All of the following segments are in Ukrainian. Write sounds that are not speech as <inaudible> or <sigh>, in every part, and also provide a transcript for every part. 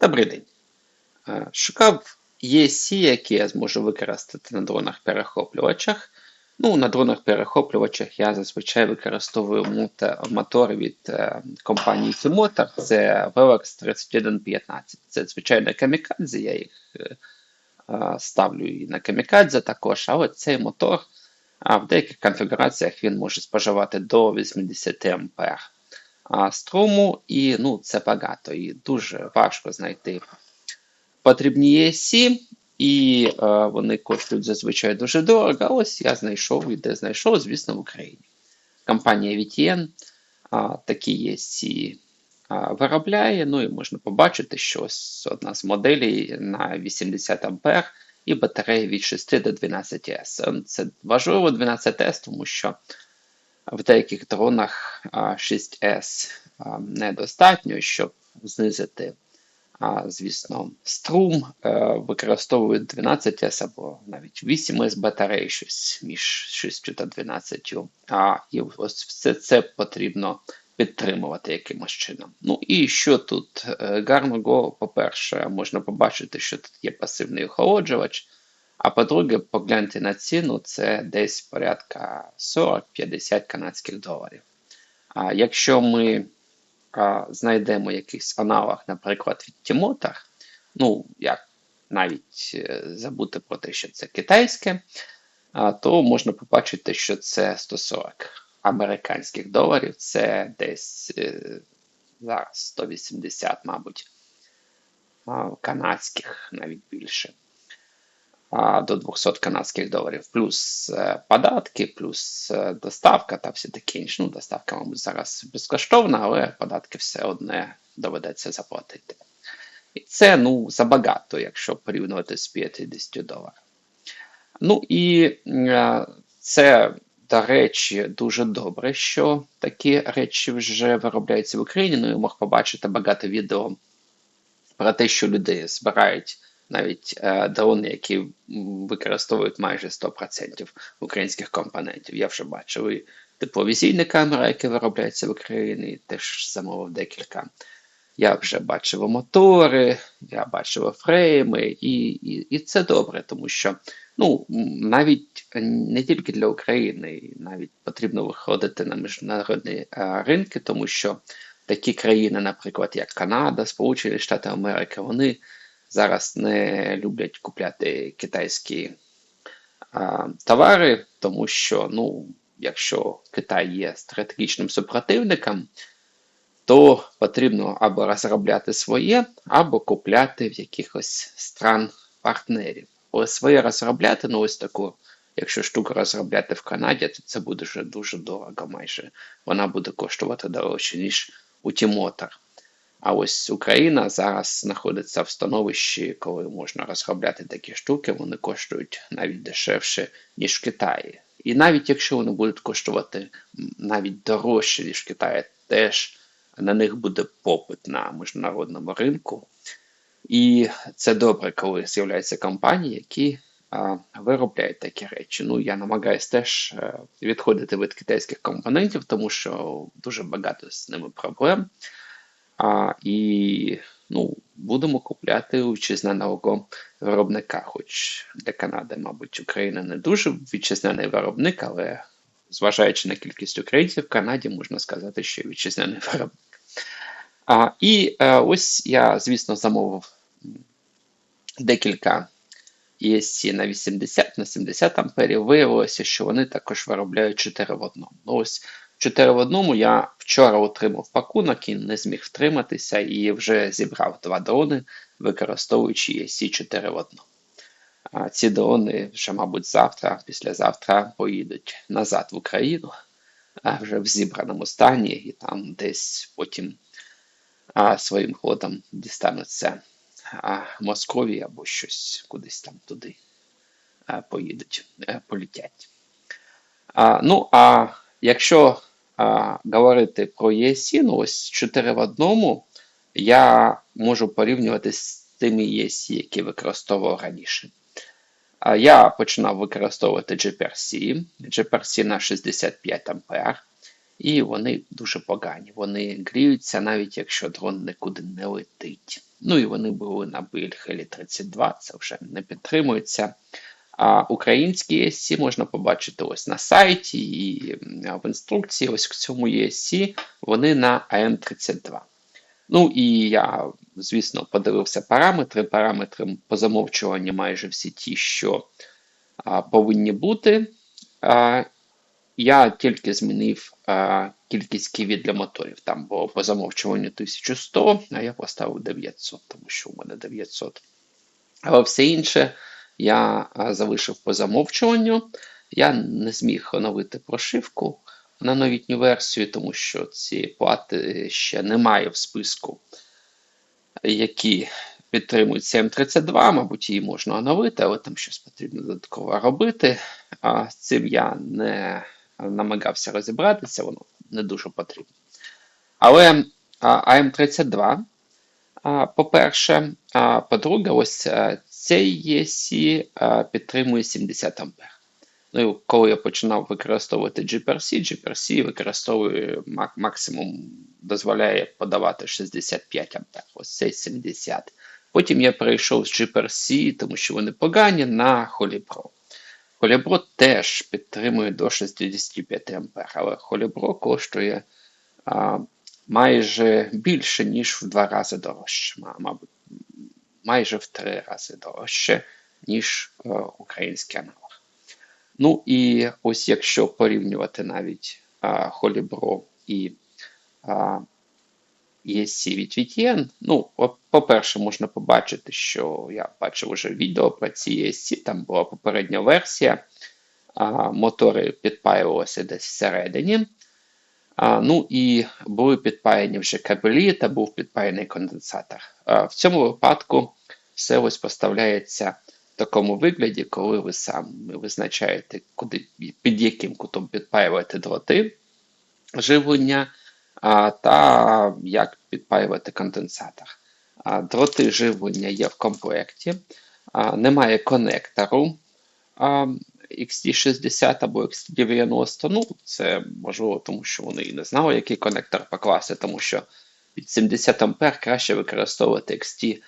Добрий день. Е, Шукав ESC, які я зможу використати на дронах-перехоплювачах. Ну, на дронах-перехоплювачах я зазвичай використовую мото- мотори від е, компанії Kimotor. Це Velox 3115. Це звичайно камікадзе, я їх е, ставлю і на камікадзе також, але цей мотор а в деяких конфігураціях він може споживати до 80 ампер струму, і ну, це багато, і дуже важко знайти потрібні ESC, і е, вони коштують зазвичай дуже дорого. Ось я знайшов і де знайшов, звісно, в Україні. Компанія VTN а, такі ESC а, виробляє. Ну і можна побачити, що ось одна з моделей на 80 ампер і батарея від 6 до 12 S. Це важливо 12 S, тому що в деяких дронах 6S недостатньо, щоб знизити, звісно, струм. Е, Використовують 12S або навіть 8S батарей, щось між 6 та 12. А, і ось все це потрібно підтримувати якимось чином. Ну і що тут е, гарного? По-перше, можна побачити, що тут є пасивний охолоджувач. А по-друге, погляньте на ціну, це десь порядка 40-50 канадських доларів. А якщо ми а, знайдемо якийсь аналог, наприклад, від Тімота, ну, як навіть е, забути про те, що це китайське, а, то можна побачити, що це 140 американських доларів, це десь е, зараз 180, мабуть, канадських навіть більше до 200 канадських доларів, плюс е, податки, плюс е, доставка та все таке інше. Ну, доставка, мабуть, зараз безкоштовна, але податки все одне доведеться заплатити. І це ну, забагато, якщо порівнювати з 50 доларів. Ну і е, це, до речі, дуже добре, що такі речі вже виробляються в Україні. Ну і мог побачити багато відео про те, що люди збирають навіть е, дрони, які використовують майже 100% українських компонентів. Я вже бачив і тепловізійні камери, які виробляються в Україні, теж замовив декілька. Я вже бачив мотори, я бачив фрейми, і, і, і це добре, тому що ну, навіть не тільки для України, навіть потрібно виходити на міжнародні е, ринки, тому що такі країни, наприклад, як Канада, Сполучені Штати Америки, вони зараз не люблять купляти китайські а, товари, тому що, ну, якщо Китай є стратегічним супротивником, то потрібно або розробляти своє, або купляти в якихось стран-партнерів. Ось своє розробляти, ну ось таку, якщо штуку розробляти в Канаді, то це буде вже дуже дорого майже. Вона буде коштувати дорожче, ніж у Тімотор. А ось Україна зараз знаходиться в становищі, коли можна розробляти такі штуки, вони коштують навіть дешевше, ніж в Китаї. І навіть якщо вони будуть коштувати навіть дорожче, ніж в Китаї, теж на них буде попит на міжнародному ринку. І це добре, коли з'являються компанії, які а, виробляють такі речі. Ну, я намагаюся теж е, відходити від китайських компонентів, тому що дуже багато з ними проблем. А, і ну, будемо купляти у вітчизняного виробника, хоч для Канади, мабуть, Україна не дуже вітчизняний виробник, але зважаючи на кількість українців в Канаді, можна сказати, що вітчизняний виробник. А, і е, ось я, звісно, замовив декілька ESC на 80 на 70 амперів. Виявилося, що вони також виробляють 4 в одному. Ну, ось 4 в одному я вчора отримав пакунок і не зміг втриматися і вже зібрав два дрони, використовуючи ESC 4 в одному. А ці дрони вже, мабуть, завтра, післязавтра поїдуть назад в Україну, а вже в зібраному стані, і там десь потім а, своїм ходом дістануться а, Москові або щось кудись там туди а, поїдуть, а, полетять. А, ну, а якщо а, говорити про ESC, ну ось 4 в одному, я можу порівнювати з тими ESC, які використовував раніше. А Я починав використовувати GPRC, GPRC на 65 ампер. і вони дуже погані. Вони гріються, навіть якщо дрон нікуди не летить. Ну і вони були на Більхелі 32, це вже не підтримується. А українські ESC можна побачити ось на сайті і в інструкції. Ось в цьому ESC вони на AM32. Ну і я, звісно, подивився параметри. Параметри по замовчуванню майже всі ті, що а, повинні бути. А, я тільки змінив а, кількість ківі для моторів. Там було по замовчуванню 1100, а я поставив 900, тому що у мене 900. Але все інше я залишив по замовчуванню. Я не зміг оновити прошивку на новітню версію, тому що ці плати ще немає в списку, які підтримують CM32, мабуть, її можна оновити, але там щось потрібно додатково робити. А з цим я не намагався розібратися, воно не дуже потрібно. Але AM32, по-перше, по-друге, ось цей ESC підтримує 70 А. Ну, коли я починав використовувати GPRC, GPRC використовує максимум, дозволяє подавати 65 А, ось цей 70. Потім я перейшов з GPRC, тому що вони погані, на Holybro. Holybro теж підтримує до 65 А, але Holybro коштує а, майже більше, ніж в два рази дорожче, мабуть, майже в три рази дорожче, ніж а, український аналог. Ну і ось якщо порівнювати навіть а, Holybro і а, ESC від VTN, ну, по-перше, можна побачити, що я бачив вже відео про ці ESC, там була попередня версія, мотори підпаювалися десь всередині. Ну і були підпаяні вже кабелі та був підпаяний конденсатор. В цьому випадку все ось поставляється в такому вигляді, коли ви самі визначаєте, куди, під яким кутом підпаювати дроти живлення, та як підпаювати конденсатор. Дроти живлення є в комплекті, немає конектору XT60 або XT90. Ну, це можливо, тому що вони і не знали, який конектор покласти, тому що від 70 А краще використовувати XT.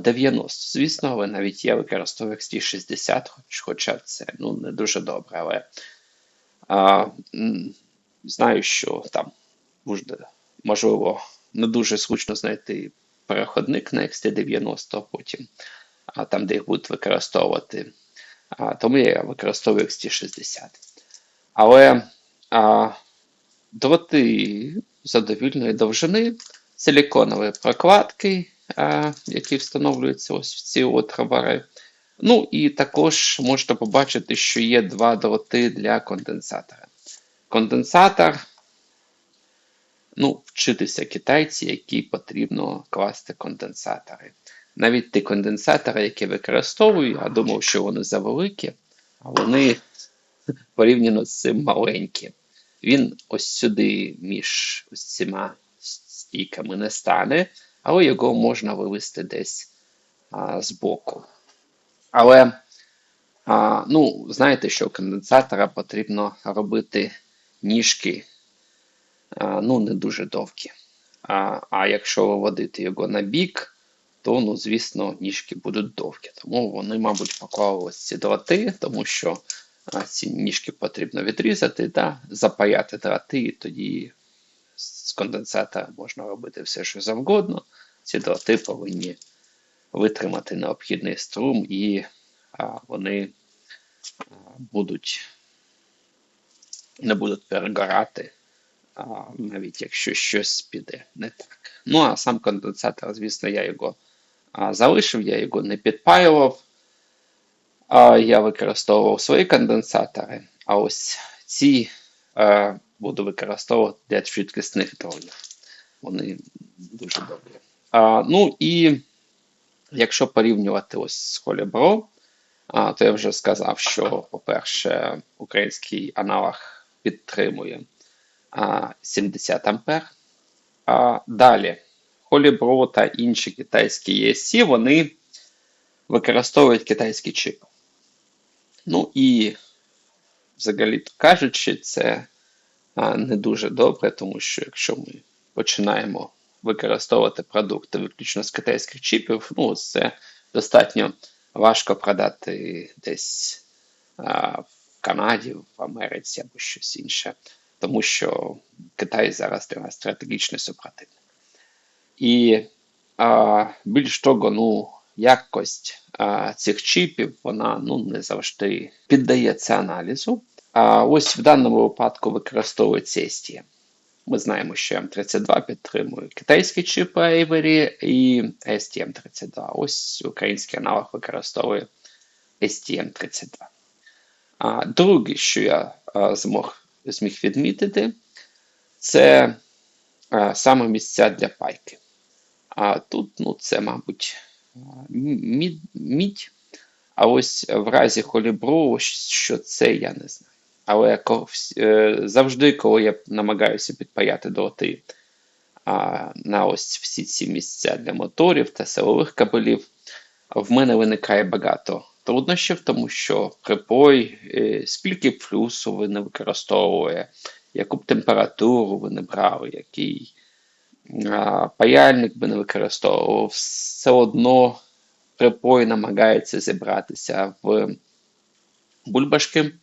90. Звісно, але навіть я використовую XT60, хоча це ну, не дуже добре. Але а, знаю, що там можливо, не дуже зручно знайти переходник на XT90 потім, а там, де їх будуть використовувати. А, Тому я використовую XT60. Але а, дроти задовільної довжини, силіконові прокладки які встановлюються ось в ці от хабари. Ну і також можете побачити, що є два дроти для конденсатора. Конденсатор, ну, вчитися китайці, які потрібно класти конденсатори. Навіть ті конденсатори, які використовую, я думав, що вони завеликі, а вони <laughs> порівняно з цим маленькі. Він ось сюди між ось цими стійками не стане але його можна вивести десь а, з боку. Але, а, ну, знаєте, що конденсатора потрібно робити ніжки а, ну, не дуже довгі. А а якщо виводити його на бік, то, ну, звісно, ніжки будуть довгі. Тому вони, мабуть, поклали ось ці дроти, тому що а, ці ніжки потрібно відрізати, да, запаяти дроти, і тоді з конденсатора можна робити все, що завгодно. Ці дроти повинні витримати необхідний струм, і а, вони будуть не будуть перегорати, навіть якщо щось піде не так. Ну, а сам конденсатор, звісно, я його залишив, я його не підпаював. Я використовував свої конденсатори, а ось ці а, буду використовувати для швидкісних дронів. Вони дуже добрі. А, Ну і якщо порівнювати ось з Холібро, то я вже сказав, що, по-перше, український аналог підтримує а, 70 ампер. А, Далі, Холібро та інші китайські ESC, вони використовують китайський чип. Ну і, взагалі кажучи, це не дуже добре, тому що якщо ми починаємо використовувати продукти виключно з китайських чіпів, ну це достатньо важко продати десь а, в Канаді, в Америці або щось інше, тому що Китай зараз для нас стратегічний супротивник. І а, більш того, ну, якость а, цих чіпів вона ну, не завжди піддається аналізу. А ось в даному випадку використовується STM. Ми знаємо, що М32 підтримує китайські чіпи Avery і STM32. Ось український аналог використовує STM32. А друге, що я змог, зміг відмітити, це саме місця для пайки. А тут, ну, це, мабуть, мідь. А ось в разі холібру, що це, я не знаю. Але е, завжди, коли я намагаюся підпаяти дроти на ось всі ці місця для моторів та силових кабелів, в мене виникає багато труднощів, тому що припой, е, скільки плюсу ви не використовує, яку б температуру ви не брали, який паяльник би не використовував, все одно припой намагається зібратися в бульбашки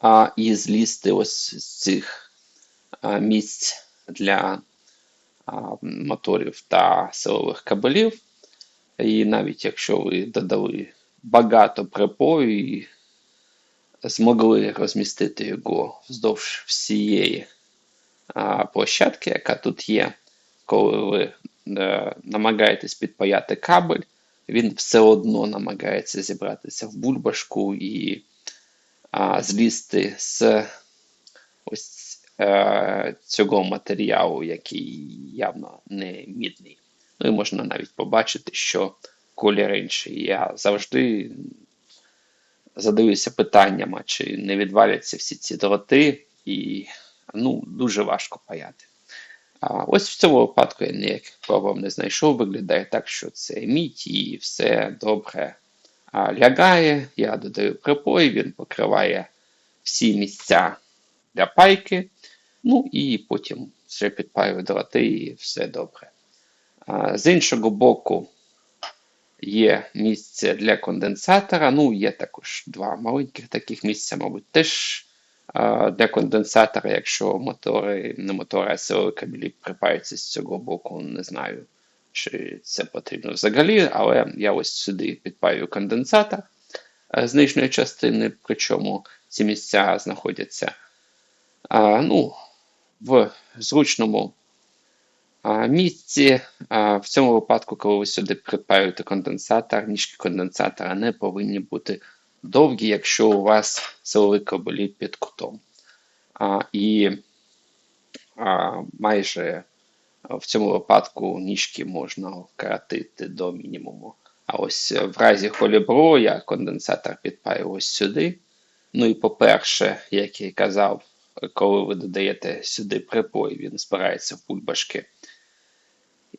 а, і злізти ось з цих місць для моторів та силових кабелів. І навіть якщо ви додали багато припою і змогли розмістити його вздовж всієї площадки, яка тут є, коли ви е, намагаєтесь підпаяти кабель, він все одно намагається зібратися в бульбашку і а, злізти з ось е, цього матеріалу, який явно не мідний. Ну і можна навіть побачити, що колір інший. Я завжди задаюся питанням, чи не відваляться всі ці дроти, і ну, дуже важко паяти. А Ось в цьому випадку я ніяких проблем не знайшов. Виглядає так, що це мідь і все добре лягає. Я додаю припой, він покриває всі місця для пайки. Ну і потім вже підпаю дроти і все добре. З іншого боку, є місце для конденсатора. Ну, є також два маленьких таких місця, мабуть, теж для конденсатора, якщо мотори, не мотори, а силові кабелі припаються з цього боку, не знаю, чи це потрібно взагалі, але я ось сюди підпаю конденсатор з нижньої частини, причому ці місця знаходяться а, ну, в зручному а, місці. А, В цьому випадку, коли ви сюди припаюєте конденсатор, ніжки конденсатора не повинні бути довгі, якщо у вас силові кабелі під кутом. А, І а, майже в цьому випадку ніжки можна вкоротити до мінімуму. А ось в разі холібру я конденсатор підпаю ось сюди. Ну і по-перше, як я казав, коли ви додаєте сюди припой, він збирається в бульбашки.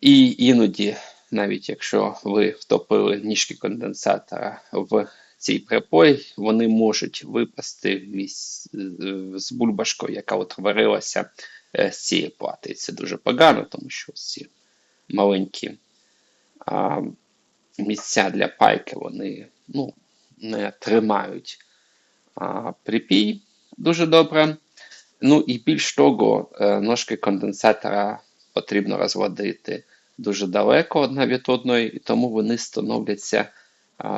І іноді, навіть якщо ви втопили ніжки конденсатора в цей припой, вони можуть випасти з бульбашкою, яка утворилася е, з цієї плати. І це дуже погано, тому що ці маленькі а, місця для пайки вони ну, не тримають а, припій дуже добре. Ну і більш того, е, ножки конденсатора потрібно розводити дуже далеко одна від одної, і тому вони становляться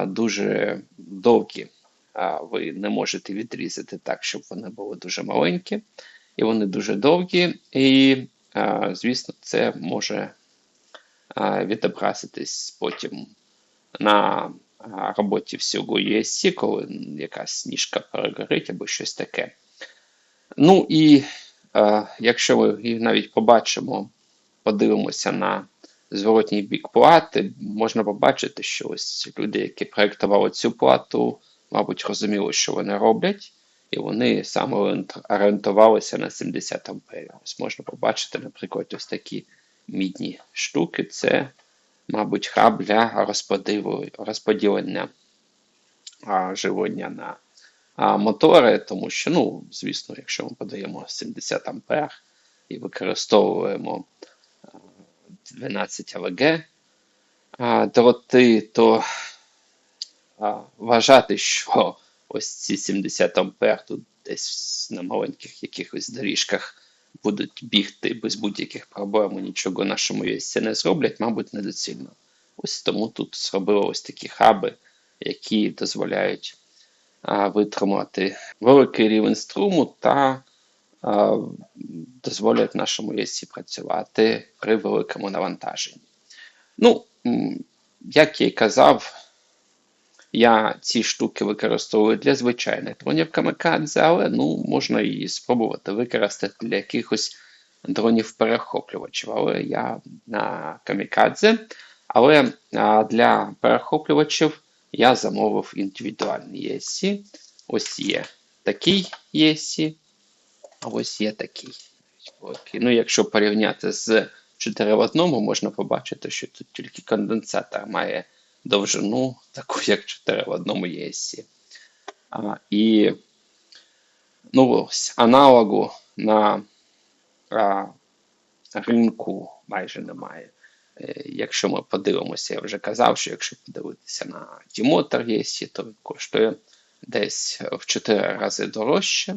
дуже довгі. Ви не можете відрізати так, щоб вони були дуже маленькі. І вони дуже довгі, і, звісно, це може відобразитись потім на роботі всього USC, коли якась ніжка перегорить або щось таке. Ну і якщо ми навіть побачимо, подивимося на зворотній бік плати, можна побачити, що ось люди, які проєктували цю плату, мабуть, розуміли, що вони роблять, і вони саме орієнтувалися на 70 амперів. Ось можна побачити, наприклад, ось такі мідні штуки. Це, мабуть, хаб для розподілення живлення на мотори, тому що, ну, звісно, якщо ми подаємо 70 ампер і використовуємо 12 АВГ дроти, то вважати, що ось ці 70 ампер тут десь на маленьких якихось доріжках будуть бігти без будь-яких проблем і нічого нашому ЄСі не зроблять, мабуть, недоцільно. Ось тому тут зробили ось такі хаби, які дозволяють витримати великий рівень струму та дозволять нашому ЄСі працювати при великому навантаженні. Ну, як я й казав, я ці штуки використовую для звичайних дронів камикадзе, але ну, можна і спробувати використати для якихось дронів перехоплювачів. Але я на камікадзе. Але а, для перехоплювачів я замовив індивідуальні ЄСі. Ось є такий ЄСі, ось є такий. Ну, якщо порівняти з 4 в одному, можна побачити, що тут тільки конденсатор має довжину, таку як 4 в одному ЄСі. А, І ну, ось, аналогу на а, ринку майже немає. Е, Якщо ми подивимося, я вже казав, що якщо подивитися на Дімотор ЄСі, то коштує десь в 4 рази дорожче.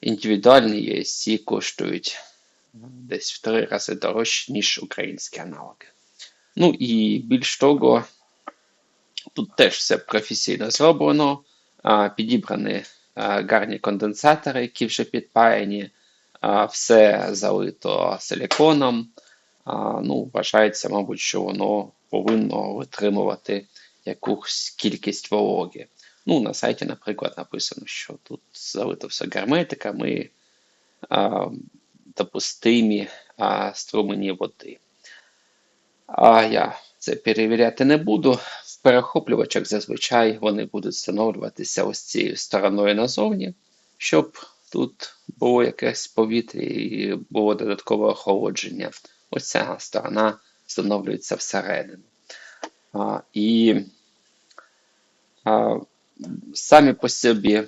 Індивідуальні ЄСі коштують десь в 3 рази дорожче, ніж українські аналоги. Ну і більш того, тут теж все професійно зроблено, підібрані гарні конденсатори, які вже підпаяні, все залито силіконом. Ну, Вважається, мабуть, що воно повинно витримувати якусь кількість вологи. Ну, На сайті, наприклад, написано, що тут залито все герметиками, а, допустимі а, струмені води. А я це перевіряти не буду. В перехоплювачах зазвичай вони будуть встановлюватися ось цією стороною назовні, щоб тут було якесь повітря і було додаткове охолодження. Ось ця сторона встановлюється всередину. А, І а, самі по собі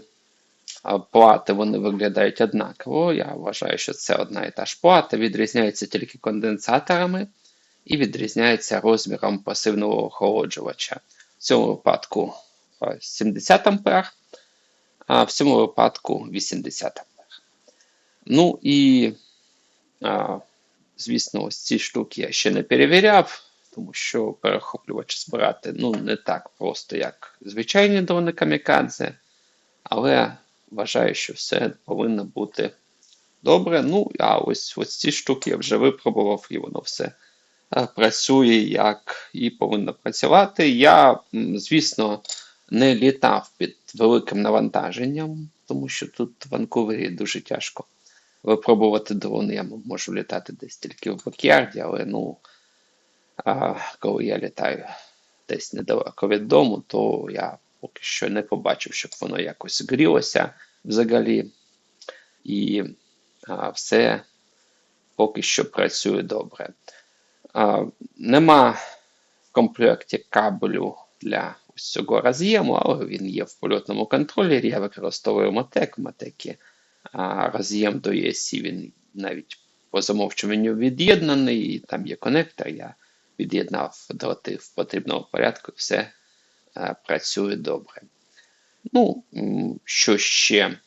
плати вони виглядають однаково. Я вважаю, що це одна і та ж плата, відрізняється тільки конденсаторами і відрізняється розміром пасивного охолоджувача. В цьому випадку 70 А, а в цьому випадку 80 А. Ну і, звісно, ось ці штуки я ще не перевіряв, тому що перехоплювач збирати ну, не так просто, як звичайні дрони камікадзе, але вважаю, що все повинно бути добре. Ну, а ось ось ці штуки я вже випробував, і воно все працює як і повинно працювати. Я, звісно, не літав під великим навантаженням, тому що тут в Ванкувері дуже тяжко випробувати дрони. Я можу літати десь тільки в бакярді, але ну, а, коли я літаю десь недалеко від дому, то я поки що не побачив, щоб воно якось грілося взагалі. І а, все поки що працює добре. А, Нема в комплекті кабелю для ось цього роз'єму, але він є в польотному контролері. Я використовую Матек. А, роз'єм до ESC, він навіть по замовчуванню від'єднаний, і там є конектор. Я від'єднав дроти в потрібному порядку, все а, працює добре. Ну, що ще?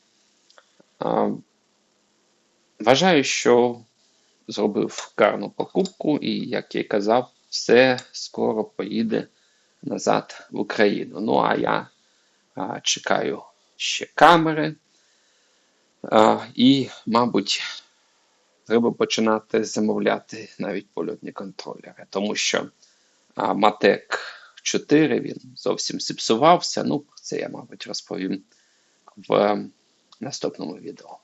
Вважаю, що зробив гарну покупку, і, як я казав, все скоро поїде назад в Україну. Ну, а я чекаю ще камери. І, мабуть, треба починати замовляти навіть польотні контролери, тому що Матек 4 він зовсім зіпсувався. Ну, про це я, мабуть, розповім в наступному відео.